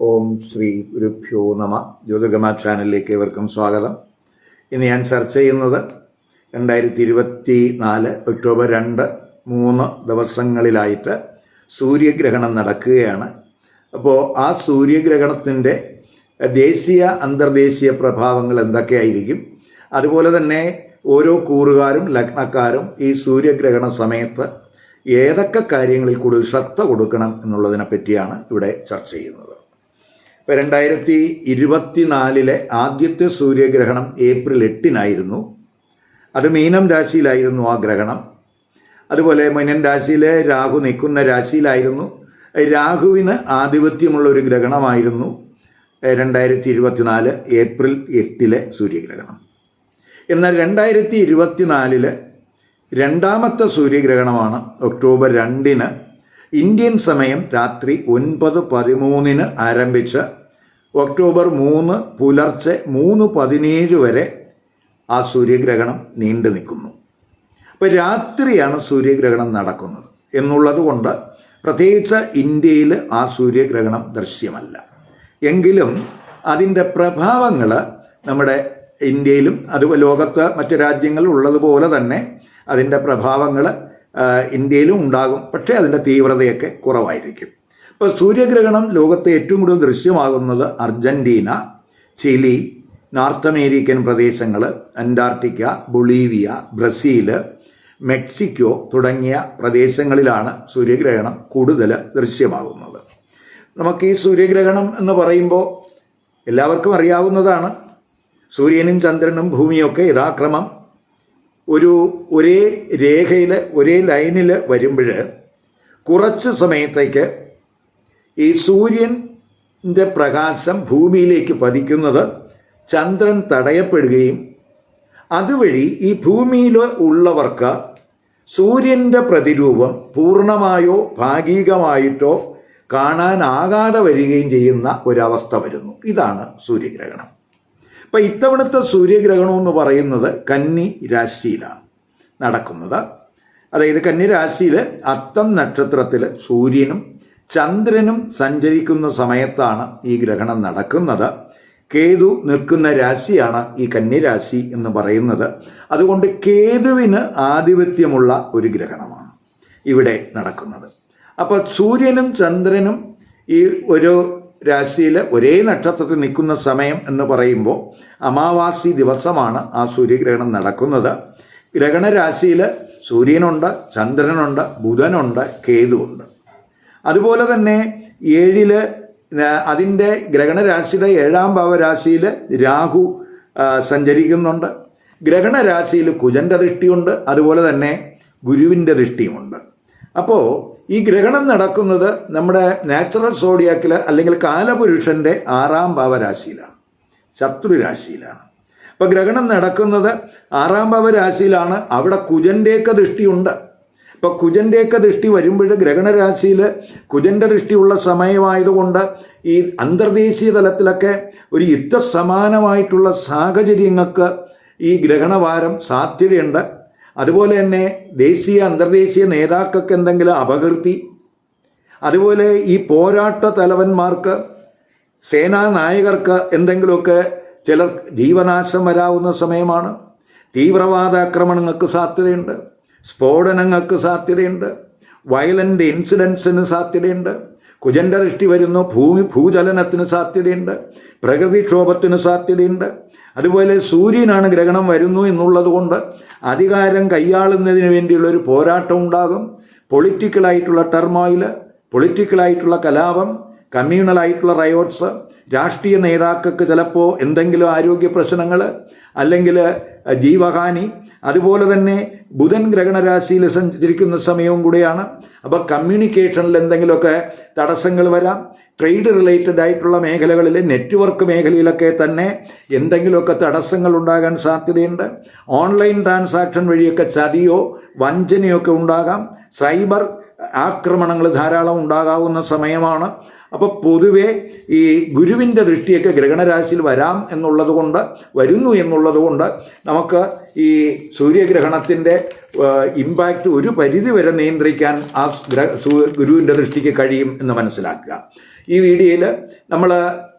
ഓം ശ്രീ ഗുരുഭ്യോ നമ. ജ്യോതിർഗമ ചാനലിലേക്ക് ഏവർക്കും സ്വാഗതം. ഇന്ന് ഞാൻ ചർച്ച ചെയ്യുന്നത് രണ്ടായിരത്തി ഇരുപത്തി നാല് ഒക്ടോബർ രണ്ട് മൂന്ന് ദിവസങ്ങളിലായിട്ട് സൂര്യഗ്രഹണം നടക്കുകയാണ്. അപ്പോൾ ആ സൂര്യഗ്രഹണത്തിന്റെ ദേശീയ അന്തർദേശീയ പ്രഭാവങ്ങൾ എന്തൊക്കെയായിരിക്കും? അതുപോലെ തന്നെ ഓരോ കൂറുകാരും ലഗ്നക്കാരും ഈ സൂര്യഗ്രഹണ സമയത്ത് ഏതൊക്കെ കാര്യങ്ങളിൽ കൂടുതൽ ശ്രദ്ധ കൊടുക്കണം എന്നുള്ളതിനെ പറ്റിയാണ് ഇവിടെ ചർച്ച ചെയ്യുന്നത്. ഇപ്പം രണ്ടായിരത്തി ഇരുപത്തിനാലിലെ ആദ്യത്തെ സൂര്യഗ്രഹണം ഏപ്രിൽ എട്ടിനായിരുന്നു. അത് മീനം രാശിയിലായിരുന്നു ആ ഗ്രഹണം. അതുപോലെ മീനൻ രാശിയിലെ രാഹു നിൽക്കുന്ന രാശിയിലായിരുന്നു. രാഹുവിന് ആധിപത്യമുള്ള ഒരു ഗ്രഹണമായിരുന്നു രണ്ടായിരത്തി ഇരുപത്തിനാല് ഏപ്രിൽ എട്ടിലെ സൂര്യഗ്രഹണം. എന്നാൽ രണ്ടായിരത്തി ഇരുപത്തിനാലിൽ രണ്ടാമത്തെ സൂര്യഗ്രഹണമാണ് ഒക്ടോബർ രണ്ടിന് ഇന്ത്യൻ സമയം രാത്രി ഒൻപത് പതിമൂന്നിന് ആരംഭിച്ച് ഒക്ടോബർ മൂന്ന് പുലർച്ചെ മൂന്ന് പതിനേഴ് വരെ ആ സൂര്യഗ്രഹണം നീണ്ടു നിൽക്കുന്നു. അപ്പോൾ രാത്രിയാണ് സൂര്യഗ്രഹണം നടക്കുന്നത് എന്നുള്ളത് കൊണ്ട് പ്രത്യേകിച്ച് ഇന്ത്യയിൽ ആ സൂര്യഗ്രഹണം ദൃശ്യമല്ല. എങ്കിലും അതിന്റെ പ്രഭാവങ്ങൾ നമ്മുടെ ഇന്ത്യയിലും അതുപോലെ ലോകത്ത് മറ്റു രാജ്യങ്ങളിൽ ഉള്ളതുപോലെ തന്നെ അതിന്റെ പ്രഭാവങ്ങൾ ഇന്ത്യയിലും ഉണ്ടാകും. പക്ഷേ അതിന്റെ തീവ്രതയൊക്കെ കുറവായിരിക്കും. ഇപ്പോൾ സൂര്യഗ്രഹണം ലോകത്തെ ഏറ്റവും കൂടുതൽ ദൃശ്യമാകുന്നത് അർജന്റീന ചിലി നോർത്ത് അമേരിക്കൻ പ്രദേശങ്ങൾ അന്റാർട്ടിക്ക ബൊളീവിയ ബ്രസീൽ മെക്സിക്കോ തുടങ്ങിയ പ്രദേശങ്ങളിലാണ് സൂര്യഗ്രഹണം കൂടുതൽ ദൃശ്യമാകുന്നത്. നമുക്ക് ഈ സൂര്യഗ്രഹണം എന്ന് പറയുമ്പോൾ എല്ലാവർക്കും അറിയാവുന്നതാണ്. സൂര്യനും ചന്ദ്രനും ഭൂമിയൊക്കെ യഥാക്രമം ഒരു ഒരേ രേഖയിൽ ഒരേ ലൈനിൽ വരുമ്പോൾ കുറച്ച് സമയത്തേക്ക് ഈ സൂര്യന്റെ പ്രകാശം ഭൂമിയിലേക്ക് പതിക്കുന്നത് ചന്ദ്രൻ തടയപ്പെടുകയും അതുവഴി ഈ ഭൂമിയിൽ ഉള്ളവർക്ക് സൂര്യന്റെ പ്രതിരൂപം പൂർണമായോ ഭാഗികമായിട്ടോ കാണാനാകാതെ വരികയും ചെയ്യുന്ന ഒരവസ്ഥ വരുന്നു. ഇതാണ് സൂര്യഗ്രഹണം. അപ്പം ഇത്തവണത്തെ സൂര്യഗ്രഹണം എന്ന് പറയുന്നത് കന്നി രാശിയിലാണ് നടക്കുന്നത്. അതായത് കന്നി രാശിയിൽ അത്തം നക്ഷത്രത്തിൽ സൂര്യനും ചന്ദ്രനും സഞ്ചരിക്കുന്ന സമയത്താണ് ഈ ഗ്രഹണം നടക്കുന്നത്. കേതു നിൽക്കുന്ന രാശിയാണ് ഈ കന്യരാശി എന്ന് പറയുന്നത്. അതുകൊണ്ട് കേതുവിന് ആധിപത്യമുള്ള ഒരു ഗ്രഹണമാണ് ഇവിടെ നടക്കുന്നത്. അപ്പോൾ സൂര്യനും ചന്ദ്രനും ഈ ഒരു രാശിയിൽ ഒരേ നക്ഷത്രത്തിൽ നിൽക്കുന്ന സമയം എന്ന് പറയുമ്പോൾ അമാവാസി ദിവസമാണ് ആ സൂര്യഗ്രഹണം നടക്കുന്നത്. ഗ്രഹണരാശിയിൽ സൂര്യനുണ്ട് ചന്ദ്രനുണ്ട് ബുധനുണ്ട് കേതുണ്ട് അതുപോലെ തന്നെ ഏഴിൽ അതിന്റെ ഗ്രഹണരാശിയുടെ ഏഴാം ഭാവരാശിയിൽ രാഹു സഞ്ചരിക്കുന്നുണ്ട്. ഗ്രഹണരാശിയിൽ കുജന്റെ ദൃഷ്ടിയുണ്ട് അതുപോലെ തന്നെ ഗുരുവിന്റെ ദൃഷ്ടിയുമുണ്ട്. അപ്പോൾ ഈ ഗ്രഹണം നടക്കുന്നത് നമ്മുടെ നാച്ചുറൽ സോഡിയാക്കിൽ അല്ലെങ്കിൽ കാലപുരുഷന്റെ ആറാം ഭാവരാശിയിലാണ് ശത്രു രാശിയിലാണ്. അപ്പോൾ ഗ്രഹണം നടക്കുന്നത് ആറാം ഭാവരാശിയിലാണ് അവിടെ കുജന്റെയൊക്കെ ദൃഷ്ടിയുണ്ട്. ഇപ്പോൾ കുജന്റെയൊക്കെ ദൃഷ്ടി വരുമ്പോൾ ഗ്രഹണരാശിയിൽ കുജന്റെ ദൃഷ്ടിയുള്ള സമയമായതുകൊണ്ട് ഈ അന്തർദേശീയ തലത്തിലൊക്കെ ഒരു യുദ്ധസമാനമായിട്ടുള്ള സാഹചര്യങ്ങൾക്ക് ഈ ഗ്രഹണവാരം സാധ്യതയുണ്ട്. അതുപോലെ തന്നെ ദേശീയ അന്തർദേശീയ നേതാക്കൾക്ക് എന്തെങ്കിലും അപകീർത്തി? അതുപോലെ ഈ പോരാട്ട തലവന്മാർക്ക് സേനാ നായകർക്ക് എന്തെങ്കിലുമൊക്കെ ചിലർ ജീവനാശം വരാവുന്ന സമയമാണ്. തീവ്രവാദ ആക്രമണങ്ങൾക്ക് സാധ്യതയുണ്ട്. സ്ഫോടനങ്ങൾക്ക് സാധ്യതയുണ്ട്. വയലന്റ് ഇൻസിഡൻസിന് സാധ്യതയുണ്ട്. കുജന്റെ ദൃഷ്ടി വരുന്നു ഭൂമി ഭൂചലനത്തിന് സാധ്യതയുണ്ട് പ്രകൃതിക്ഷോഭത്തിന് സാധ്യതയുണ്ട്. അതുപോലെ സൂര്യനാണ് ഗ്രഹണം വരുന്നു എന്നുള്ളതുകൊണ്ട് അധികാരം കൈയാളുന്നതിന് വേണ്ടിയുള്ളൊരു പോരാട്ടം ഉണ്ടാകും. പൊളിറ്റിക്കലായിട്ടുള്ള ടെർമോയിൽ പൊളിറ്റിക്കലായിട്ടുള്ള കലാപം കമ്മ്യൂണലായിട്ടുള്ള റയോട്ട്സ് രാഷ്ട്രീയ നേതാക്കൾക്ക് ചിലപ്പോൾ എന്തെങ്കിലും ആരോഗ്യ പ്രശ്നങ്ങൾ അല്ലെങ്കിൽ ജീവഹാനി അതുപോലെ തന്നെ ബുധൻ ഗ്രഹണരാശിയിൽ സഞ്ചരിക്കുന്ന സമയവും കൂടിയാണ്. അപ്പോൾ കമ്മ്യൂണിക്കേഷനിൽ എന്തെങ്കിലുമൊക്കെ തടസ്സങ്ങൾ വരാം. ട്രേഡ് റിലേറ്റഡ് ആയിട്ടുള്ള മേഖലകളിൽ നെറ്റ്വർക്ക് മേഖലയിലൊക്കെ തന്നെ എന്തെങ്കിലുമൊക്കെ തടസ്സങ്ങൾ ഉണ്ടാകാൻ സാധ്യതയുണ്ട്. ഓൺലൈൻ ട്രാൻസാക്ഷൻ വഴിയൊക്കെ ചതിയോ വഞ്ചനയൊക്കെ ഉണ്ടാകാം. സൈബർ ആക്രമണങ്ങൾ ധാരാളം ഉണ്ടാകാവുന്ന സമയമാണ്. അപ്പോൾ പൊതുവേ ഈ ഗുരുവിന്റെ ദൃഷ്ടിയൊക്കെ ഗ്രഹണരാശിയിൽ വരാം എന്നുള്ളത് കൊണ്ട് വരുന്നു എന്നുള്ളത് കൊണ്ട് നമുക്ക് ഈ സൂര്യഗ്രഹണത്തിന്റെ ഇമ്പാക്റ്റ് ഒരു പരിധി വരെ നിയന്ത്രിക്കാൻ ആ ഗുരുവിന്റെ ദൃഷ്ടിക്ക് കഴിയും എന്ന് മനസ്സിലാക്കുക. ഈ വീഡിയോയിൽ നമ്മൾ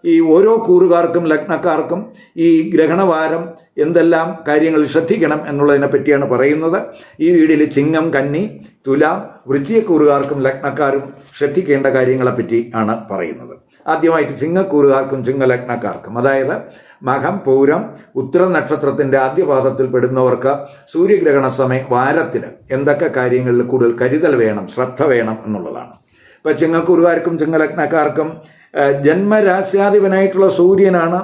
ഈ ഓരോ കൂറുകാർക്കും ലഗ്നക്കാർക്കും ഈ ഗ്രഹണവാരം എന്തെല്ലാം കാര്യങ്ങൾ ശ്രദ്ധിക്കണം എന്നുള്ളതിനെ പറ്റിയാണ് പറയുന്നത്. ഈ വീടിൽ ചിങ്ങം കന്നി തുലാം വൃശ്ചികക്കൂറുകാർക്കും ലഗ്നക്കാരും ശ്രദ്ധിക്കേണ്ട കാര്യങ്ങളെപ്പറ്റി ആണ് പറയുന്നത്. ആദ്യമായിട്ട് ചിങ്ങക്കൂറുകാർക്കും ചിങ്ങലഗ്നക്കാർക്കും. അതായത് മകം പൂരം ഉത്തര നക്ഷത്രത്തിന്റെ ആദ്യപാദത്തിൽ പെടുന്നവർക്ക് സൂര്യഗ്രഹണ സമയ വാരത്തിൽ എന്തൊക്കെ കാര്യങ്ങളിൽ കൂടുതൽ കരുതൽ വേണം ശ്രദ്ധ വേണം എന്നുള്ളതാണ്. ഇപ്പം ചിങ്ങക്കൂറുകാർക്കും ചിങ്ങലഗ്നക്കാർക്കും ജന്മരാശ്യാധിപനായിട്ടുള്ള സൂര്യനാണ്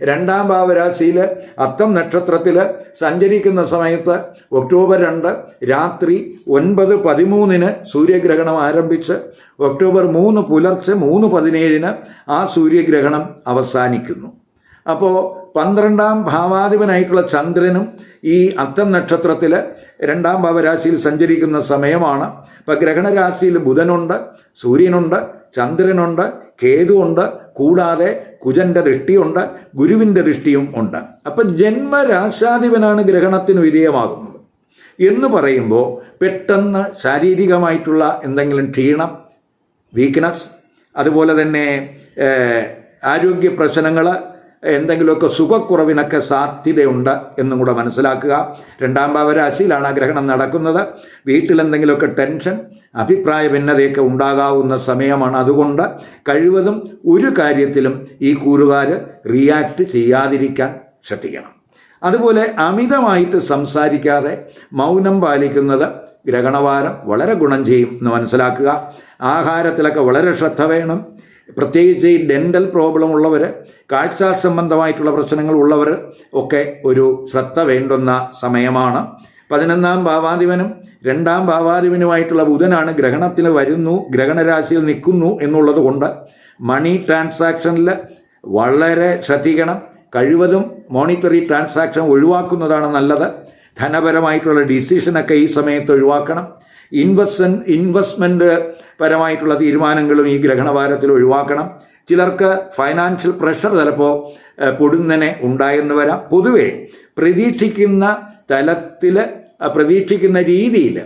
രണ്ടാം ഭാവരാശിയിൽ അത്തം നക്ഷത്രത്തിൽ സഞ്ചരിക്കുന്ന സമയത്ത് ഒക്ടോബർ രണ്ട് രാത്രി ഒൻപത് പതിമൂന്നിന് സൂര്യഗ്രഹണം ആരംഭിച്ച് ഒക്ടോബർ മൂന്ന് പുലർച്ചെ മൂന്ന് പതിനേഴിന് ആ സൂര്യഗ്രഹണം അവസാനിക്കുന്നു. അപ്പോൾ പന്ത്രണ്ടാം ഭാവാധിപനായിട്ടുള്ള ചന്ദ്രനും ഈ അത്തം നക്ഷത്രത്തിൽ രണ്ടാം ഭാവരാശിയിൽ സഞ്ചരിക്കുന്ന സമയമാണ്. ഇപ്പം ഗ്രഹണരാശിയിൽ ബുധനുണ്ട് സൂര്യനുണ്ട് ചന്ദ്രനുണ്ട് കേതുവുണ്ട് കൂടാതെ കുജന്റെ ദൃഷ്ടിയുണ്ട് ഗുരുവിന്റെ ദൃഷ്ടിയും ഉണ്ട്. അപ്പം ജന്മരാശാധിപനാണ് ഗ്രഹണത്തിന് വിധേയമാകുന്നത്. എന്ന് പറയുമ്പോൾ പെട്ടെന്ന് ശാരീരികമായിട്ടുള്ള എന്തെങ്കിലും ക്ഷീണം വീക്ക്നെസ് അതുപോലെ തന്നെ ആരോഗ്യ പ്രശ്നങ്ങൾ എന്തെങ്കിലുമൊക്കെ സുഖക്കുറവിനൊക്കെ സാധ്യതയുണ്ട് എന്നും കൂടെ മനസ്സിലാക്കുക. രണ്ടാം ഭാവരാശിയിലാണ് ആ ഗ്രഹണം നടക്കുന്നത്. വീട്ടിൽ എന്തെങ്കിലുമൊക്കെ ടെൻഷൻ അഭിപ്രായ ഭിന്നതയൊക്കെ ഉണ്ടാകാവുന്ന സമയമാണ്. അതുകൊണ്ട് കഴിവതും ഒരു കാര്യത്തിലും ഈ കൂറുകാർ റിയാക്ട് ചെയ്യാതിരിക്കാൻ ശ്രദ്ധിക്കണം. അതുപോലെ അമിതമായിട്ട് സംസാരിക്കാതെ മൗനം പാലിക്കുന്നത് ഗ്രഹണവാരം വളരെ ഗുണം ചെയ്യും എന്ന് മനസ്സിലാക്കുക. ആഹാരത്തിലൊക്കെ വളരെ ശ്രദ്ധ വേണം. പ്രത്യേകിച്ച് ഈ ഡെന്റൽ പ്രോബ്ലം ഉള്ളവർ കാഴ്ച സംബന്ധമായിട്ടുള്ള പ്രശ്നങ്ങൾ ഉള്ളവർ ഒക്കെ ഒരു ശ്രദ്ധ വേണ്ടുന്ന സമയമാണ്. പതിനൊന്നാം ഭാവാധിപനും രണ്ടാം ഭാവാധിപനുമായിട്ടുള്ള ബുധനാണ് ഗ്രഹണത്തിൽ വരുന്നു ഗ്രഹണരാശിയിൽ നിൽക്കുന്നു എന്നുള്ളത് കൊണ്ട് മണി ട്രാൻസാക്ഷനിൽ വളരെ ശ്രദ്ധിക്കണം. കഴിവതും മോണിറ്ററി ട്രാൻസാക്ഷൻ ഒഴിവാക്കുന്നതാണ് നല്ലത്. ധനപരമായിട്ടുള്ള ഡിസിഷനൊക്കെ ഈ സമയത്ത് ഒഴിവാക്കണം. ഇൻവെസ്റ്റൻ ഇൻവെസ്റ്റ്മെന്റ് പരമായിട്ടുള്ള തീരുമാനങ്ങളും ഈ ഗ്രഹണവാരത്തിൽ ഒഴിവാക്കണം. ചിലർക്ക് ഫൈനാൻഷ്യൽ പ്രഷർ ചിലപ്പോൾ പൊടുന്നനെ ഉണ്ടായെന്ന് വരാം. പൊതുവേ പ്രതീക്ഷിക്കുന്ന തലത്തിൽ പ്രതീക്ഷിക്കുന്ന രീതിയിൽ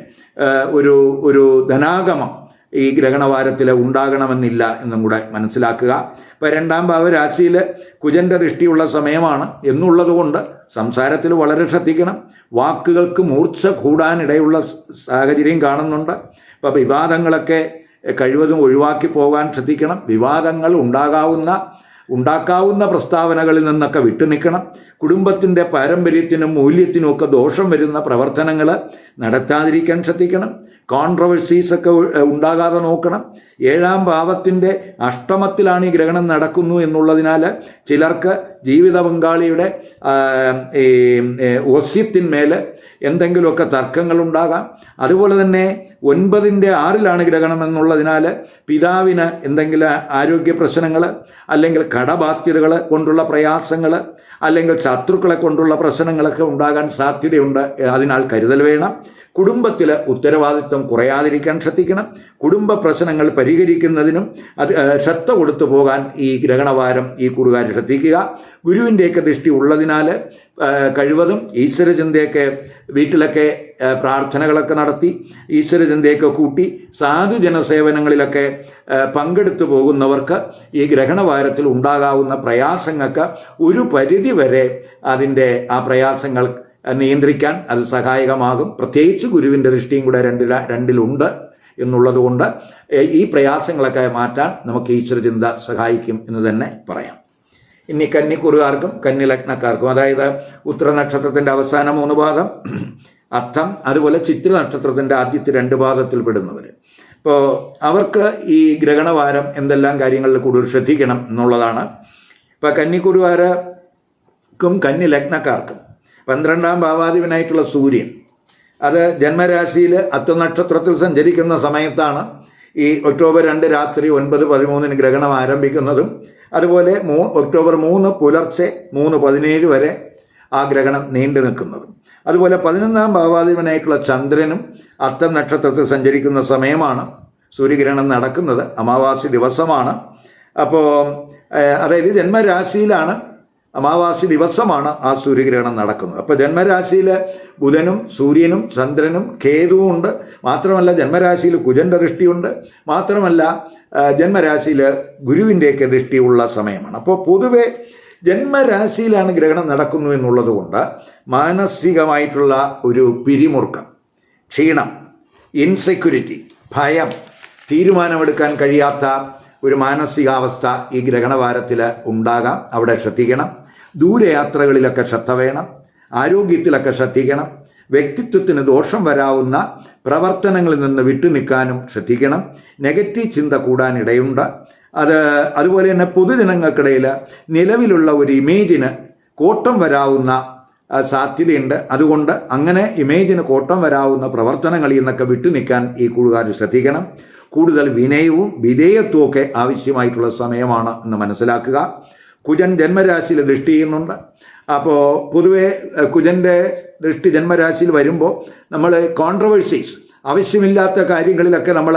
ഒരു ഒരു ധനാഗമം ഈ ഗ്രഹണവാരത്തിൽ ഉണ്ടാകണമെന്നില്ല എന്നും കൂടെ മനസ്സിലാക്കുക. ഇപ്പം രണ്ടാം ഭാവ രാശിയിൽ കുജന്റെ ദൃഷ്ടിയുള്ള സമയമാണ് എന്നുള്ളതുകൊണ്ട് സംസാരത്തിൽ വളരെ ശ്രദ്ധിക്കണം. വാക്കുകൾക്ക് മൂർച്ച കൂടാനിടയുള്ള സാഹചര്യം കാണുന്നുണ്ട്. ഇപ്പം വിവാദങ്ങളൊക്കെ കഴിവതും ഒഴിവാക്കി പോകാൻ ശ്രദ്ധിക്കണം. വിവാദങ്ങൾ ഉണ്ടാകാവുന്ന ഉണ്ടാക്കാവുന്ന പ്രസ്താവനകളിൽ നിന്നൊക്കെ വിട്ടുനിൽക്കണം കുടുംബത്തിന്റെ പാരമ്പര്യത്തിനും മൂല്യത്തിനും ഒക്കെ ദോഷം വരുന്ന പ്രവർത്തനങ്ങൾ നടത്താതിരിക്കാൻ ശ്രദ്ധിക്കണം. കോൺട്രവേഴ്സീസ് ഒക്കെ ഉണ്ടാകാതെ നോക്കണം. ഏഴാം ഭാവത്തിന്റെ അഷ്ടമത്തിലാണ് ഈ ഗ്രഹണം നടക്കുന്നു എന്നുള്ളതിനാൽ ചിലർക്ക് ജീവിത പങ്കാളിയുടെ ഈ, ഒസ്യത്തിന്മേൽ എന്തെങ്കിലുമൊക്കെ തർക്കങ്ങളുണ്ടാകാം അതുപോലെ തന്നെ ഒൻപതിന്റെ ആറിലാണ് ഗ്രഹണം എന്നുള്ളതിനാൽ പിതാവിന് എന്തെങ്കിലും ആരോഗ്യ പ്രശ്നങ്ങൾ അല്ലെങ്കിൽ കടബാധ്യതകൾ കൊണ്ടുള്ള പ്രയാസങ്ങൾ അല്ലെങ്കിൽ ശത്രുക്കളെ കൊണ്ടുള്ള പ്രശ്നങ്ങളൊക്കെ ഉണ്ടാകാൻ സാധ്യതയുണ്ട് അതിനാൽ കരുതൽ വേണം. കുടുംബത്തിൽ ഉത്തരവാദിത്വം കുറയാതിരിക്കാൻ ശ്രദ്ധിക്കണം. കുടുംബ പ്രശ്നങ്ങൾ പരിഹരിക്കുന്നതിനും അത് ശ്രദ്ധ കൊടുത്തു പോകാൻ ഈ ഗ്രഹണവാരം ഈ കൂടുകാർ ശ്രദ്ധിക്കുക. ഗുരുവിന്റെയൊക്കെ ദൃഷ്ടി ഉള്ളതിനാൽ കഴിവതും ഈശ്വരചിന്തയൊക്കെ വീട്ടിലൊക്കെ പ്രാർത്ഥനകളൊക്കെ നടത്തി ഈശ്വരചിന്തയൊക്കെ കൂട്ടി സാധുജന സേവനങ്ങളിലൊക്കെ പങ്കെടുത്തു പോകുന്നവർക്ക് ഈ ഗ്രഹണവാരത്തിൽ ഉണ്ടാകാവുന്ന പ്രയാസങ്ങൾക്ക് ഒരു പരിധി വരെ അതിന്റെ ആ പ്രയാസങ്ങൾ നിയന്ത്രിക്കാൻ അത് സഹായകമാകും. പ്രത്യേകിച്ച് ഗുരുവിന്റെ ദൃഷ്ടിയും കൂടെ രണ്ടില രണ്ടിലുണ്ട് എന്നുള്ളതുകൊണ്ട് ഈ പ്രയാസങ്ങളൊക്കെ മാറ്റാൻ നമുക്ക് ഈശ്വരചിന്ത സഹായിക്കും എന്ന് തന്നെ പറയാം. ഇനി കന്നിക്കുറുകാർക്കും കന്നിലഗ്നക്കാർക്കും. അതായത് ഉത്തര നക്ഷത്രത്തിന്റെ അവസാന മൂന്ന് ഭാഗം അർത്ഥം അതുപോലെ ചിത്ര നക്ഷത്രത്തിന്റെ ആദ്യത്തെ രണ്ട് ഭാഗത്തിൽ പെടുന്നവർ ഇപ്പോൾ അവർക്ക് ഈ ഗ്രഹണവാരം എന്തെല്ലാം കാര്യങ്ങളിൽ കൂടുതൽ ശ്രദ്ധിക്കണം എന്നുള്ളതാണ്. ഇപ്പോൾ കന്നിക്കുറുകാർക്കും കന്നി ലഗ്നക്കാർക്കും പന്ത്രണ്ടാം ഭാവാധിപനായിട്ടുള്ള സൂര്യൻ അത് ജന്മരാശിയിൽ അത്തനക്ഷത്രത്തിൽ സഞ്ചരിക്കുന്ന സമയത്താണ് ഈ ഒക്ടോബർ രണ്ട് രാത്രി ഒൻപത് പതിമൂന്നിന് ഗ്രഹണം ആരംഭിക്കുന്നതും അതുപോലെ മൂ ഒക്ടോബർ മൂന്ന് പുലർച്ചെ മൂന്ന് പതിനേഴ് വരെ ആ ഗ്രഹണം നീണ്ടു നിൽക്കുന്നത്. അതുപോലെ പതിനൊന്നാം ഭാവാധിപനായിട്ടുള്ള ചന്ദ്രനും അത്തം നക്ഷത്രത്തിൽ സഞ്ചരിക്കുന്ന സമയമാണ് സൂര്യഗ്രഹണം നടക്കുന്നത്. അമാവാസി ദിവസമാണ്. അപ്പോൾ അതായത് ജന്മരാശിയിലാണ് അമാവാസി ദിവസമാണ് ആ സൂര്യഗ്രഹണം നടക്കുന്നത്. അപ്പോൾ ജന്മരാശിയിൽ ബുധനും സൂര്യനും ചന്ദ്രനും കേതുവും ഉണ്ട്. മാത്രമല്ല ജന്മരാശിയിൽ കുജന്റെ ദൃഷ്ടിയുണ്ട്. മാത്രമല്ല ജന്മരാശിയിൽ ഗുരുവിന്റെയൊക്കെ ദൃഷ്ടിയുള്ള സമയമാണ്. അപ്പോൾ പൊതുവെ ജന്മരാശിയിലാണ് ഗ്രഹണം നടക്കുന്നു എന്നുള്ളത് കൊണ്ട് മാനസികമായിട്ടുള്ള ഒരു പിരിമുറുക്കം ക്ഷീണം ഇൻസെക്യൂരിറ്റി ഭയം തീരുമാനമെടുക്കാൻ കഴിയാത്ത ഒരു മാനസികാവസ്ഥ ഈ ഗ്രഹണവാരത്തിൽ ഉണ്ടാകാം. അവിടെ ശ്രദ്ധിക്കണം. ദൂരയാത്രകളിലൊക്കെ ശ്രദ്ധ വേണം. ആരോഗ്യത്തിലൊക്കെ ശ്രദ്ധിക്കണം. വ്യക്തിത്വത്തിന് ദോഷം വരാവുന്ന പ്രവർത്തനങ്ങളിൽ നിന്ന് വിട്ടുനിൽക്കാനും ശ്രദ്ധിക്കണം. നെഗറ്റീവ് ചിന്ത കൂടാനിടയുണ്ട് അത് അതുപോലെ തന്നെ പൊതുജനങ്ങൾക്കിടയിൽ നിലവിലുള്ള ഒരു ഇമേജിന് കോട്ടം വരാവുന്ന സാധ്യതയുണ്ട്. അതുകൊണ്ട് അങ്ങനെ ഇമേജിന് കോട്ടം വരാവുന്ന പ്രവർത്തനങ്ങളിൽ നിന്നൊക്കെ വിട്ടുനിൽക്കാൻ ഈ കൂടുകാർ ശ്രദ്ധിക്കണം. കൂടുതൽ വിനയവും വിധേയത്വവും ഒക്കെ ആവശ്യമായിട്ടുള്ള സമയമാണ് എന്ന് മനസ്സിലാക്കുക. കുജൻ ജന്മരാശിയിൽ ദൃഷ്ടി ചെയ്യുന്നുണ്ട്. അപ്പോൾ പൊതുവെ കുജന്റെ ദൃഷ്ടി ജന്മരാശിയിൽ വരുമ്പോൾ നമ്മൾ കോൺട്രവേഴ്സീസ് ആവശ്യമില്ലാത്ത കാര്യങ്ങളിലൊക്കെ നമ്മൾ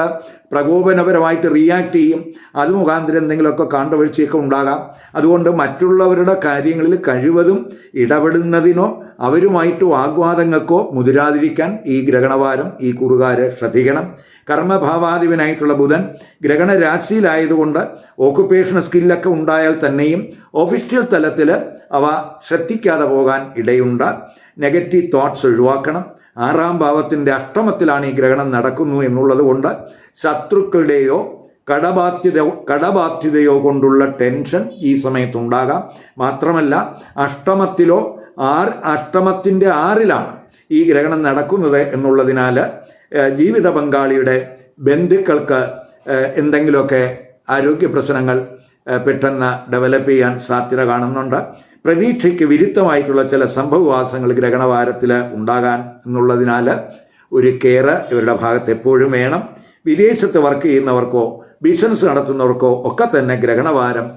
പ്രകോപനപരമായിട്ട് റിയാക്ട് ചെയ്യും. അത് മുഖാന്തരം എന്തെങ്കിലുമൊക്കെ കോൺട്രവേഴ്സിയൊക്കെ ഉണ്ടാകാം. അതുകൊണ്ട് മറ്റുള്ളവരുടെ കാര്യങ്ങളിൽ കഴിവതും ഇടപെടുന്നതിനോ അവരുമായിട്ട് വാഗ്വാദങ്ങൾക്കോ മുതിരാതിരിക്കാൻ ഈ ഗ്രഹണവാരം ഈ കുറുകാരെ ശ്രദ്ധിക്കണം. കർമ്മഭാവാധിപനായിട്ടുള്ള ബുധൻ ഗ്രഹണ രാശിയിലായതുകൊണ്ട് ഓക്കുപ്പേഷൻ സ്കില്ലൊക്കെ ഉണ്ടായാൽ തന്നെയും ഒഫീഷ്യൽ തലത്തിൽ അവ ശ്രദ്ധിക്കാതെ പോകാൻ ഇടയുണ്ട്. നെഗറ്റീവ് തോട്ട്സ് ഒഴിവാക്കണം. ആറാം ഭാവത്തിന്റെ അഷ്ടമത്തിലാണ് ഈ ഗ്രഹണം നടക്കുന്നു എന്നുള്ളത് കൊണ്ട് ശത്രുക്കളുടെയോ കടബാധ്യത കടബാധ്യതയോ കൊണ്ടുള്ള ടെൻഷൻ ഈ സമയത്തുണ്ടാകാം മാത്രമല്ല അഷ്ടമത്തിലോ ആർ അഷ്ടമത്തിന്റെ ആറിലാണ് ഈ ഗ്രഹണം നടക്കുന്നത് എന്നുള്ളതിനാൽ ജീവിത പങ്കാളിയുടെ ബന്ധുക്കൾക്ക് എന്തെങ്കിലുമൊക്കെ ആരോഗ്യ പ്രശ്നങ്ങൾ പെട്ടെന്ന് ഡെവലപ്പ് ചെയ്യാൻ സാധ്യത കാണുന്നുണ്ട്. പ്രതീക്ഷയ്ക്ക് വിരുദ്ധമായിട്ടുള്ള ചില സംഭവവാസങ്ങൾ ഗ്രഹണവാരത്തിൽ ഉണ്ടാകാൻ എന്നുള്ളതിനാൽ ഒരു കെയർ ഇവരുടെ ഭാഗത്ത് എപ്പോഴും വേണം. വിദേശത്ത് വർക്ക് ചെയ്യുന്നവർക്കോ ബിസിനസ് നടത്തുന്നവർക്കോ ഒക്കെ തന്നെ ഗ്രഹണവാരം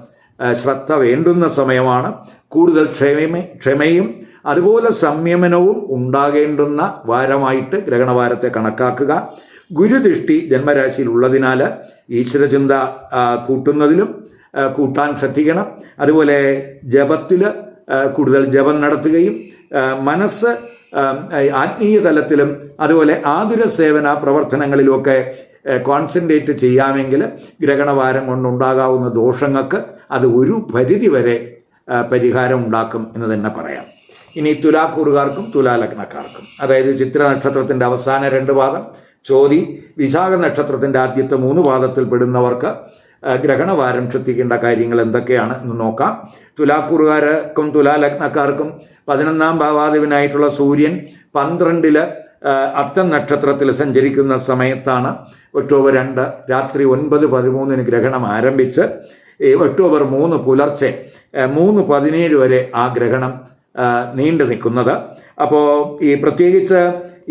ശ്രദ്ധ വേണ്ടുന്ന സമയമാണ്. കൂടുതൽ ക്ഷമ ക്ഷമയും അതുപോലെ സംയമനവും ഉണ്ടാകേണ്ടുന്ന വാരമായിട്ട് ഗ്രഹണവാരത്തെ കണക്കാക്കുക. ഗുരുദൃഷ്ടി ജന്മരാശിയിൽ ഉള്ളതിനാൽ ഈശ്വരചിന്ത കൂട്ടുന്നതിലും കൂട്ടാൻ ശ്രദ്ധിക്കണം. അതുപോലെ ജപത്തിൽ കൂടുതൽ ജപം നടത്തുകയും മനസ്സ് ആത്മീയ തലത്തിലും അതുപോലെ ആതുര സേവന പ്രവർത്തനങ്ങളിലുമൊക്കെ കോൺസെൻട്രേറ്റ് ചെയ്യാമെങ്കിൽ ഗ്രഹണവാരം കൊണ്ടുണ്ടാകാവുന്ന ദോഷങ്ങൾക്ക് അത് ഒരു പരിധി വരെ പരിഹാരം ഉണ്ടാക്കും എന്ന് തന്നെ പറയാം. ഇനി തുലാക്കൂറുകാർക്കും തുലാലഗ്നക്കാർക്കും. അതായത് ചിത്ര നക്ഷത്രത്തിന്റെ അവസാന രണ്ട് പാദം ചോതി വിശാഖ നക്ഷത്രത്തിന്റെ ആദ്യത്തെ മൂന്ന് പാദത്തിൽ പെടുന്നവർക്ക് ഗ്രഹണവാരം ശ്രദ്ധിക്കേണ്ട കാര്യങ്ങൾ എന്തൊക്കെയാണ് എന്ന് നോക്കാം. തുലാക്കൂറുകാർക്കും തുലാലഗ്നക്കാർക്കും പതിനൊന്നാം ഭാവാധിപനായിട്ടുള്ള സൂര്യൻ പന്ത്രണ്ടിൽ അത്തം നക്ഷത്രത്തിൽ സഞ്ചരിക്കുന്ന സമയത്താണ് ഒക്ടോബർ രണ്ട് രാത്രി ഒൻപത് പതിമൂന്നിന് ഗ്രഹണം ആരംഭിച്ച് ഒക്ടോബർ മൂന്ന് പുലർച്ചെ മൂന്ന് പതിനേഴ് വരെ ആ ഗ്രഹണം നീണ്ടു നിൽക്കുന്നത്. അപ്പോൾ ഈ പ്രത്യേകിച്ച്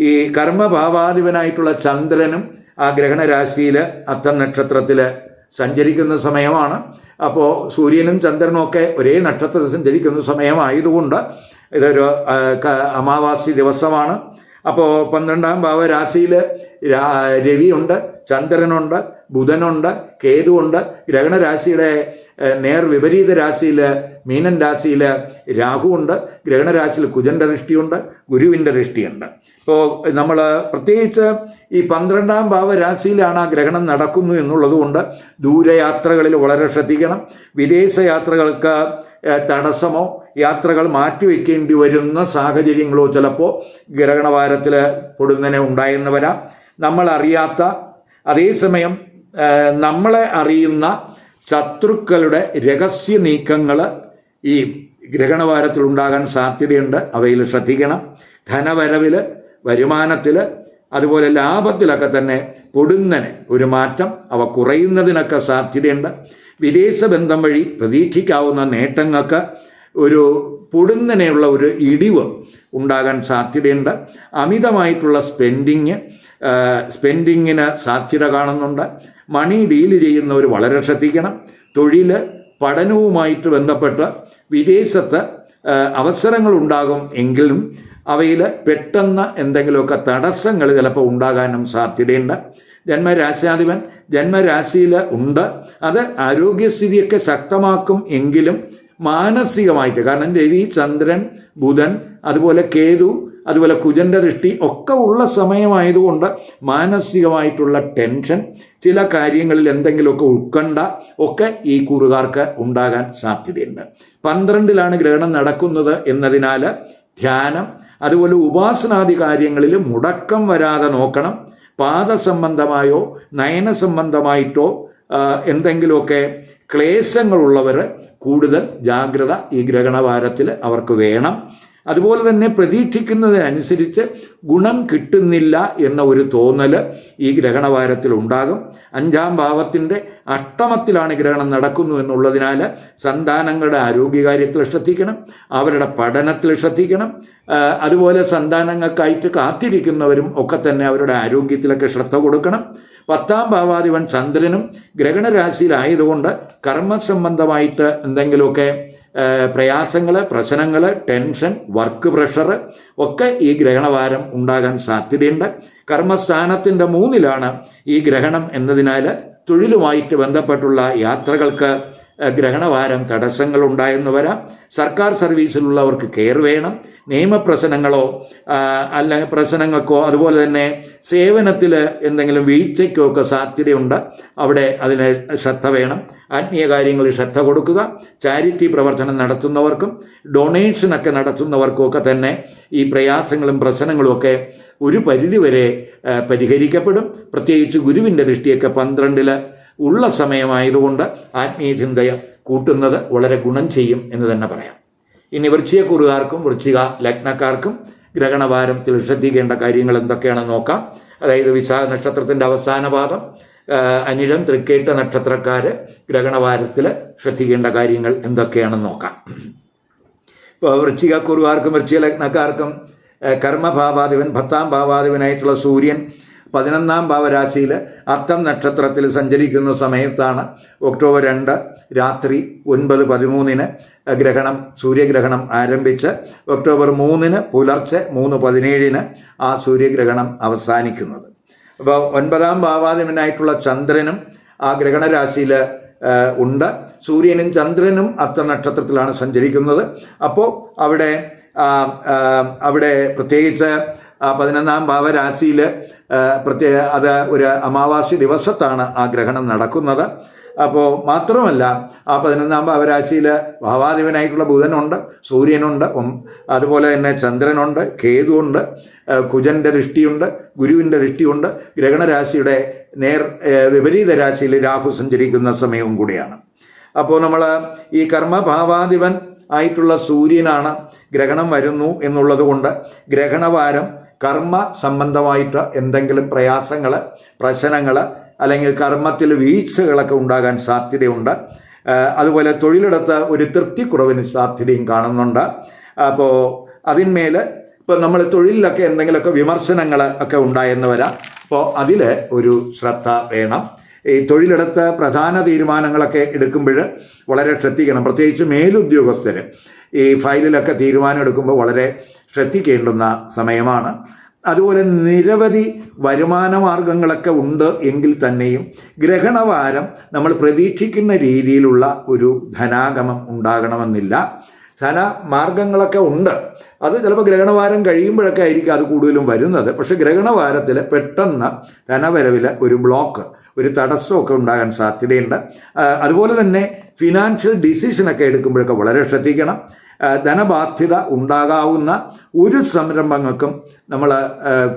ഈ കർമ്മഭാവാധിപനായിട്ടുള്ള ചന്ദ്രനും ആ ഗ്രഹണരാശിയിൽ അത്തം നക്ഷത്രത്തിൽ സഞ്ചരിക്കുന്ന സമയമാണ്. അപ്പോൾ സൂര്യനും ചന്ദ്രനും ഒക്കെ ഒരേ നക്ഷത്രത്തിൽ സഞ്ചരിക്കുന്ന സമയമായതുകൊണ്ട് ഇതൊരു അമാവാസി ദിവസമാണ്. അപ്പോൾ പന്ത്രണ്ടാം ഭാവരാശിയിൽ രവിയുണ്ട് ചന്ദ്രനുണ്ട് ബുധനുണ്ട് കേതുവുണ്ട് ഗ്രഹണരാശിയുടെ നേർ വിപരീത രാശിയിൽ മീനൻ രാശിയിൽ രാഹുവുണ്ട് ഗ്രഹണരാശിയിൽ കുജന്റെ ദൃഷ്ടിയുണ്ട് ഗുരുവിന്റെ ദൃഷ്ടിയുണ്ട്. ഇപ്പോൾ നമ്മൾ പ്രത്യേകിച്ച് ഈ പന്ത്രണ്ടാം ഭാവരാശിയിലാണ് ആ ഗ്രഹണം നടക്കുന്നു എന്നുള്ളതുകൊണ്ട് ദൂരയാത്രകളിൽ വളരെ ശ്രദ്ധിക്കണം. വിദേശ യാത്രകൾക്ക് തടസ്സമോ യാത്രകൾ മാറ്റിവെക്കേണ്ടി വരുന്ന സാഹചര്യങ്ങളോ ചിലപ്പോൾ ഗ്രഹണവാരത്തിൽ പൊടുന്നനെ ഉണ്ടായെന്ന് വരാം. നമ്മൾ അറിയാത്ത അതേസമയം നമ്മളെ അറിയുന്ന ശത്രുക്കളുടെ രഹസ്യ നീക്കങ്ങൾ ഈ ഗ്രഹണവാരത്തിൽ ഉണ്ടാകാൻ സാധ്യതയുണ്ട്. അവയിൽ ശ്രദ്ധിക്കണം. ധനവരവിൽ വരുമാനത്തിൽ അതുപോലെ ലാഭത്തിലൊക്കെ തന്നെ പൊടുന്നനെ ഒരു മാറ്റം. അവ കുറയുന്നതിനൊക്കെ സാധ്യതയുണ്ട്. വിദേശ ബന്ധം വഴി പ്രതീക്ഷിക്കാവുന്ന നേട്ടങ്ങൾക്ക് ഒരു പൊടുന്നനെയുള്ള ഒരു ഇടിവ് ഉണ്ടാകാൻ സാധ്യതയുണ്ട്. അമിതമായിട്ടുള്ള സ്പെൻഡിങ് സ്പെൻഡിങ്ങിന് സാധ്യത കാണുന്നുണ്ട്. മണി ഡീൽ ചെയ്യുന്നവർ വളരെ ശ്രദ്ധിക്കണം. തൊഴിൽ പഠനവുമായിട്ട് ബന്ധപ്പെട്ട് വിദേശത്ത് അവസരങ്ങൾ ഉണ്ടാകും എങ്കിലും അവയിൽ പെട്ടെന്ന് എന്തെങ്കിലുമൊക്കെ തടസ്സങ്ങൾ ചിലപ്പോൾ ഉണ്ടാകാനും സാധ്യതയുണ്ട്. ജന്മരാശാധിപൻ ജന്മരാശിയിൽ ഉണ്ട്. അത് ആരോഗ്യസ്ഥിതിയൊക്കെ ശക്തമാക്കും എങ്കിലും മാനസികമായിട്ട് കാരണം രവി ചന്ദ്രൻ ബുധൻ അതുപോലെ കേതു അതുപോലെ കുജന്റെ ദൃഷ്ടി ഒക്കെ ഉള്ള സമയമായതുകൊണ്ട് മാനസികമായിട്ടുള്ള ടെൻഷൻ ചില കാര്യങ്ങളിൽ എന്തെങ്കിലുമൊക്കെ ഉത്കണ്ഠ ഒക്കെ ഈ കൂറുകാർക്ക് ഉണ്ടാകാൻ സാധ്യതയുണ്ട്. പന്ത്രണ്ടിലാണ് ഗ്രഹണം നടക്കുന്നത് എന്നതിനാൽ ധ്യാനം അതുപോലെ ഉപാസനാദി കാര്യങ്ങളിൽ മുടക്കം വരാതെ നോക്കണം. പാദസംബന്ധമായോ നയന സംബന്ധമായിട്ടോ ആ, എന്തെങ്കിലുമൊക്കെ ക്ലേശങ്ങളുള്ളവർ കൂടുതൽ ജാഗ്രത ഈ ഗ്രഹണവാരത്തിൽ അവർക്ക് വേണം. അതുപോലെ തന്നെ പ്രതീക്ഷിക്കുന്നതിനനുസരിച്ച് ഗുണം കിട്ടുന്നില്ല എന്ന ഒരു തോന്നൽ ഈ ഗ്രഹണവാരത്തിൽ ഉണ്ടാകും. അഞ്ചാം ഭാവത്തിന്റെ അഷ്ടമത്തിലാണ് ഗ്രഹണം നടക്കുന്നു എന്നുള്ളതിനാൽ സന്താനങ്ങളുടെ ആരോഗ്യകാര്യത്തിൽ ശ്രദ്ധിക്കണം അവരുടെ പഠനത്തിൽ ശ്രദ്ധിക്കണം അതുപോലെ സന്താനങ്ങൾക്കായിട്ട് കാത്തിരിക്കുന്നവരും ഒക്കെ തന്നെ അവരുടെ ആരോഗ്യത്തിലൊക്കെ ശ്രദ്ധ കൊടുക്കണം. പത്താം ഭാവാധിപൻ ചന്ദ്രനും ഗ്രഹണരാശിയിലായതുകൊണ്ട് കർമ്മസംബന്ധമായിട്ട് എന്തെങ്കിലുമൊക്കെ പ്രയാസങ്ങൾ പ്രശ്നങ്ങൾ ടെൻഷൻ വർക്ക് പ്രഷർ ഒക്കെ ഈ ഗ്രഹണവാരം ഉണ്ടാകാൻ സാധ്യതയുണ്ട്. കർമ്മസ്ഥാനത്തിന്റെ മൂന്നിലാണ് ഈ ഗ്രഹണം എന്നതിനാൽ തൊഴിലുമായിട്ട് ബന്ധപ്പെട്ടുള്ള യാത്രകൾക്ക് ഗ്രഹണവാരം തടസ്സങ്ങൾ ഉണ്ടായെന്ന് വരാം. സർക്കാർ സർവീസിലുള്ളവർക്ക് കെയർ വേണം. നിയമപ്രശ്നങ്ങളോ അല്ല പ്രശ്നങ്ങൾക്കോ അതുപോലെ തന്നെ സേവനത്തിൽ എന്തെങ്കിലും വീഴ്ചയ്ക്കോ ഒക്കെ സാധ്യതയുണ്ട്. അവിടെ അതിന് ശ്രദ്ധ വേണം. ആത്മീയ കാര്യങ്ങളിൽ ശ്രദ്ധ കൊടുക്കുക. ചാരിറ്റി പ്രവർത്തനം നടത്തുന്നവർക്കും ഡൊണേഷനൊക്കെ നടത്തുന്നവർക്കും ഒക്കെ തന്നെ ഈ പ്രയാസങ്ങളും പ്രശ്നങ്ങളും ഒക്കെ ഒരു പരിധിവരെ പരിഹരിക്കപ്പെടും. പ്രത്യേകിച്ച് ഗുരുവിന്റെ ദൃഷ്ടിയൊക്കെ പന്ത്രണ്ടിൽ ഉള്ള സമയമായതുകൊണ്ട് ആത്മീയ ചിന്തയെ കൂട്ടുന്നത് വളരെ ഗുണം ചെയ്യും എന്ന് തന്നെ പറയാം. ഇനി വൃശ്ചികക്കുറുകാർക്കും വൃശ്ചിക ലഗ്നക്കാർക്കും ഗ്രഹണവാരത്തിൽ ശ്രദ്ധിക്കേണ്ട കാര്യങ്ങൾ എന്തൊക്കെയാണെന്ന് നോക്കാം. അതായത് വിശാഖ നക്ഷത്രത്തിന്റെ അവസാന പാദം അനിഴം തൃക്കേട്ട നക്ഷത്രക്കാർ ഗ്രഹണവാരത്തിൽ ശ്രദ്ധിക്കേണ്ട കാര്യങ്ങൾ എന്തൊക്കെയാണെന്ന് നോക്കാം. ഇപ്പോൾ വൃശ്ചികക്കുറുകാർക്കും വൃശ്ചിക ലഗ്നക്കാർക്കും കർമ്മഭാവാധിപൻ പത്താം ഭാവാധിപനായിട്ടുള്ള സൂര്യൻ പതിനൊന്നാം ഭാവരാശിയിൽ അത്തം നക്ഷത്രത്തിൽ സഞ്ചരിക്കുന്ന സമയത്താണ് ഒക്ടോബർ രണ്ട് രാത്രി ഒൻപത് പതിമൂന്നിന് ഗ്രഹണം സൂര്യഗ്രഹണം ആരംഭിച്ച് ഒക്ടോബർ മൂന്നിന് പുലർച്ചെ മൂന്ന് പതിനേഴിന് ആ സൂര്യഗ്രഹണം അവസാനിക്കുന്നത്. അപ്പോൾ ഒൻപതാം ഭാവാധിപനായിട്ടുള്ള ചന്ദ്രനും ആ ഗ്രഹണരാശിയിൽ ഉണ്ട്. സൂര്യനും ചന്ദ്രനും അത്ത നക്ഷത്രത്തിലാണ് സഞ്ചരിക്കുന്നത്. അപ്പോൾ അവിടെ അവിടെ പ്രത്യേകിച്ച് പതിനൊന്നാം ഭാവരാശിയിൽ പ്രത്യേക അത് ഒരു അമാവാസി ദിവസത്താണ് ആ ഗ്രഹണം നടക്കുന്നത്. അപ്പോൾ മാത്രമല്ല ആ പതിനൊന്നാം ഭാവരാശിയിൽ ഭാവാധിപനായിട്ടുള്ള ബുധനുണ്ട് സൂര്യനുണ്ട് അതുപോലെ തന്നെ ചന്ദ്രനുണ്ട് കേതുണ്ട് കുജന്റെ ദൃഷ്ടിയുണ്ട് ഗുരുവിന്റെ ദൃഷ്ടിയുണ്ട്. ഗ്രഹണരാശിയുടെ നേർ വിപരീത രാശിയിൽ രാഹു സഞ്ചരിക്കുന്ന സമയവും കൂടിയാണ്. അപ്പോൾ നമ്മൾ ഈ കർമ്മഭാവാധിപൻ ആയിട്ടുള്ള സൂര്യനാണ് ഗ്രഹണം വരുന്നു എന്നുള്ളത് കൊണ്ട് ഗ്രഹണവാരം കർമ്മ സംബന്ധമായിട്ട് എന്തെങ്കിലും പ്രയാസങ്ങൾ പ്രശ്നങ്ങൾ അല്ലെങ്കിൽ കർമ്മത്തിൽ വീഴ്ചകളൊക്കെ ഉണ്ടാകാൻ സാധ്യതയുണ്ട്. അതുപോലെ തൊഴിലിടത്ത് ഒരു തൃപ്തിക്കുറവിന് സാധ്യതയും കാണുന്നുണ്ട്. അപ്പോൾ അതിന്മേൽ ഇപ്പോൾ നമ്മൾ തൊഴിലിലൊക്കെ എന്തെങ്കിലുമൊക്കെ വിമർശനങ്ങൾ ഒക്കെ ഉണ്ടായെന്ന് വരാം. അപ്പോൾ അതിൽ ഒരു ശ്രദ്ധ വേണം. ഈ തൊഴിലിടത്ത് പ്രധാന തീരുമാനങ്ങളൊക്കെ എടുക്കുമ്പോൾ വളരെ ശ്രദ്ധിക്കണം. പ്രത്യേകിച്ച് മേലുദ്യോഗസ്ഥർ ഈ ഫയലിലൊക്കെ തീരുമാനം എടുക്കുമ്പോൾ വളരെ ശ്രദ്ധിക്കേണ്ടുന്ന സമയമാണ്. അതുപോലെ നിരവധി വരുമാന മാർഗങ്ങളൊക്കെ ഉണ്ട് എങ്കിൽ തന്നെയും ഗ്രഹണവാരം നമ്മൾ പ്രതീക്ഷിക്കുന്ന രീതിയിലുള്ള ഒരു ധനാഗമം ഉണ്ടാകണമെന്നില്ല. ധന മാർഗങ്ങളൊക്കെ ഉണ്ട്. അത് ചിലപ്പോൾ ഗ്രഹണവാരം കഴിയുമ്പോഴൊക്കെ ആയിരിക്കും അത് കൂടുതലും വരുന്നത്. പക്ഷേ ഗ്രഹണവാരത്തിൽ പെട്ടെന്ന് ധനവരവിൽ ഒരു ബ്ലോക്ക് ഒരു തടസ്സമൊക്കെ ഉണ്ടാകാൻ സാധ്യതയുണ്ട്. അതുപോലെ തന്നെ ഫിനാൻഷ്യൽ ഡിസിഷനൊക്കെ എടുക്കുമ്പോഴൊക്കെ വളരെ ശ്രദ്ധിക്കണം. ധനബാധ്യത ഉണ്ടാകാവുന്ന ഒരു സംരംഭങ്ങൾക്കും നമ്മൾ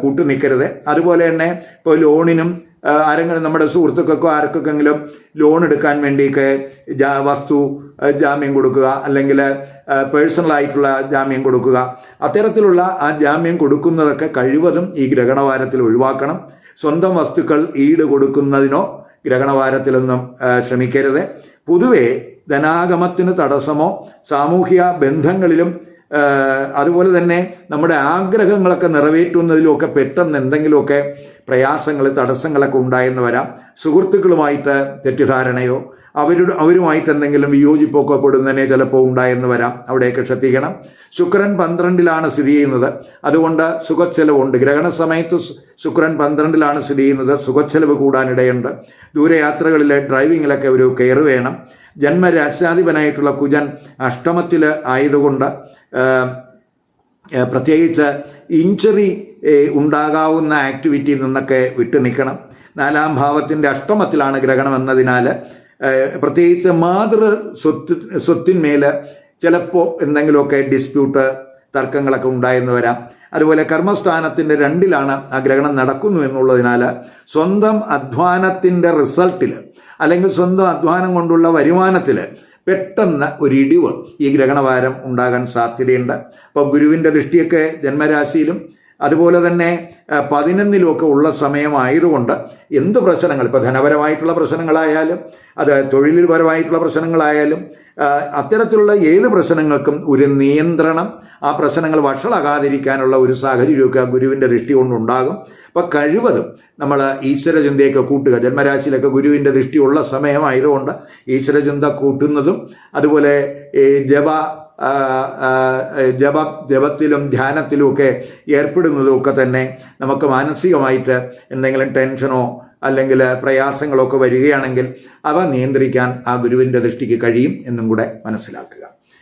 കൂട്ടു നിൽക്കരുത് അതുപോലെ തന്നെ ഇപ്പോൾ ലോണിനും ആരെങ്കിലും നമ്മുടെ സുഹൃത്തുക്കൾക്കോ ആർക്കൊക്കെങ്കിലും ലോൺ എടുക്കാൻ വേണ്ടിയൊക്കെ വസ്തു ജാമ്യം കൊടുക്കുക അല്ലെങ്കിൽ പേഴ്സണലായിട്ടുള്ള ജാമ്യം കൊടുക്കുക. അത്തരത്തിലുള്ള ആ ജാമ്യം കൊടുക്കുന്നതൊക്കെ കഴിവതും ഈ ഗ്രഹണവാരത്തിൽ ഒഴിവാക്കണം. സ്വന്തം വസ്തുക്കൾ ഈട് കൊടുക്കുന്നതിനോ ഗ്രഹണവാരത്തിലൊന്നും ശ്രമിക്കരുത്. പൊതുവെ ധനാഗമത്തിന് തടസ്സമോ സാമൂഹിക ബന്ധങ്ങളിലും അതുപോലെ തന്നെ നമ്മുടെ ആഗ്രഹങ്ങളൊക്കെ നിറവേറ്റുന്നതിലും ഒക്കെ പെട്ടെന്ന് എന്തെങ്കിലുമൊക്കെ പ്രയാസങ്ങൾ തടസ്സങ്ങളൊക്കെ ഉണ്ടായെന്ന് വരാം. സുഹൃത്തുക്കളുമായിട്ട് തെറ്റിദ്ധാരണയോ അവരുടെ അവരുമായിട്ട് എന്തെങ്കിലും വിയോജിപ്പൊക്കെ പെടുന്നതിനെ ചിലപ്പോൾ ഉണ്ടായെന്ന് വരാം. അവിടെയൊക്കെ ശ്രദ്ധിക്കണം. ശുക്രൻ പന്ത്രണ്ടിലാണ് സ്ഥിതി ചെയ്യുന്നത്. അതുകൊണ്ട് സുഖച്ചെലവുണ്ട്. ഗ്രഹണ സമയത്ത് ശുക്രൻ പന്ത്രണ്ടിലാണ് സ്ഥിതി ചെയ്യുന്നത്. സുഖച്ചെലവ് കൂടാനിടയുണ്ട്. ദൂരയാത്രകളിലെ ഡ്രൈവിങ്ങിലൊക്കെ ഒരു കെയർ വേണം. ജന്മരാശാധിപനായിട്ടുള്ള കുജൻ അഷ്ടമത്തിൽ ആയതുകൊണ്ട് പ്രത്യേകിച്ച് ഇഞ്ചറി ഉണ്ടാകാവുന്ന ആക്ടിവിറ്റിയിൽ നിന്നൊക്കെ വിട്ടു നിൽക്കണം. നാലാം ഭാവത്തിന്റെ അഷ്ടമത്തിലാണ് ഗ്രഹണം എന്നതിനാൽ പ്രത്യേകിച്ച് മാതൃ സ്വത്ത് സ്വത്തിന്മേൽ ചിലപ്പോൾ എന്തെങ്കിലുമൊക്കെ ഡിസ്പ്യൂട്ട് തർക്കങ്ങളൊക്കെ ഉണ്ടായെന്ന് വരാം. അതുപോലെ കർമ്മസ്ഥാനത്തിന്റെ രണ്ടിലാണ് ആ ഗ്രഹണം നടക്കുന്നു എന്നുള്ളതിനാൽ സ്വന്തം അധ്വാനത്തിന്റെ റിസൾട്ടിൽ അല്ലെങ്കിൽ സ്വന്തം അധ്വാനം കൊണ്ടുള്ള വരുമാനത്തിൽ പെട്ടെന്ന് ഒരു ഇടിവ് ഈ ഗ്രഹണവാരം ഉണ്ടാകാൻ സാധ്യതയുണ്ട്. അപ്പോൾ ഗുരുവിന്റെ ദൃഷ്ടിയൊക്കെ ജന്മരാശിയിലും അതുപോലെ തന്നെ പതിനൊന്നിലുമൊക്കെ ഉള്ള സമയമായതുകൊണ്ട് എന്ത് പ്രശ്നങ്ങൾ ഇപ്പോൾ ധനപരമായിട്ടുള്ള പ്രശ്നങ്ങളായാലും അത് തൊഴിലിൽ പരമായിട്ടുള്ള പ്രശ്നങ്ങളായാലും അത്തരത്തിലുള്ള ഏത് പ്രശ്നങ്ങൾക്കും ഒരു നിയന്ത്രണം ആ പ്രശ്നങ്ങൾ വഷളാകാതിരിക്കാനുള്ള ഒരു സാഹചര്യമൊക്കെ ഗുരുവിന്റെ ദൃഷ്ടി കൊണ്ടുണ്ടാകും. അപ്പം കഴിവതും നമ്മൾ ഈശ്വരചിന്തയൊക്കെ കൂട്ടുക. ജന്മരാശിയിലൊക്കെ ഗുരുവിന്റെ ദൃഷ്ടി ഉള്ള സമയമായതുകൊണ്ട് ഈശ്വരചിന്ത കൂട്ടുന്നതും അതുപോലെ ഈ ജപ ജപ ജപത്തിലും ധ്യാനത്തിലും ഒക്കെ ഏർപ്പെടുന്നതും ഒക്കെ തന്നെ നമുക്ക് മാനസികമായിട്ട് എന്തെങ്കിലും ടെൻഷനോ അല്ലെങ്കിൽ പ്രയാസങ്ങളൊക്കെ വരികയാണെങ്കിൽ അവ നിയന്ത്രിക്കാൻ ആ ഗുരുവിന്റെ ദൃഷ്ടിക്ക് കഴിയും എന്നും കൂടെ മനസ്സിലാക്കുക.